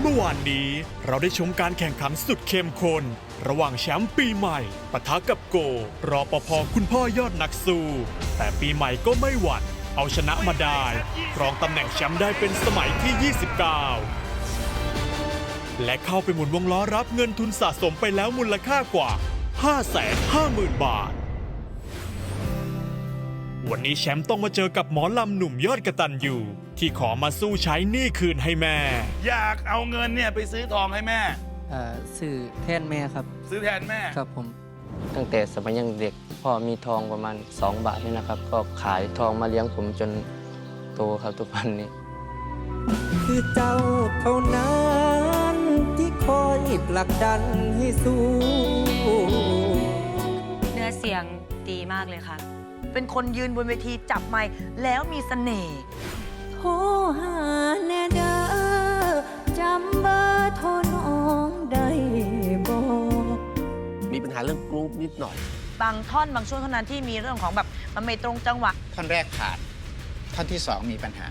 เมื่อวานนี้เราได้ชมการแข่งขันสุดเข้มข้นระหว่างแชมป์ปีใหม่ปะทะกับโก รอปภคุณพ่อยอดนักสู้ แต่ปีใหม่ก็ไม่หวั่นเอาชนะมาได้ครองตำแหน่งแชมป์ได้เป็นสมัยที่ 29 และเข้าไปหมุนวงล้อรับเงินทุนสะสมไปแล้วมูลค่ากว่า 550,000 บาท วันนี้แชมป์ต้องมาเจอกับหมอลำหนุ่มยอดกระตันอยู่ ที่ขอมาสู้ใช้หนี้คืนให้แม่ อยากเอาเงินเนี่ยไปซื้อทองให้แม่ เอ่อสื่อแทนแม่ครับ ซื้อแทนแม่ ครับผม ตั้งแต่สมัยยังเด็กพ่อมีทองประมาณ 2 บาทนี่นะครับ ก็ขายทองมาเลี้ยงผมจนโตครับทุกวันนี้ คือเจ้าเท่านั้นที่คอยผลักดันให้สู้ เนื้อเสียงดีมากเลยค่ะ เป็นคนยืนบนเวทีจับไมค์แล้วมีเสน่ห์ โทรหาแน่เด้อจำเบอร์โทรน้องได้บอกมีปัญหาเรื่องกรุ๊ปนิดหน่อย บางท่อนบางช่วงเท่านั้นที่มีเรื่องของแบบมันไม่ตรงจังหวะ ท่อนแรกขาด ท่อนที่สองมีปัญหา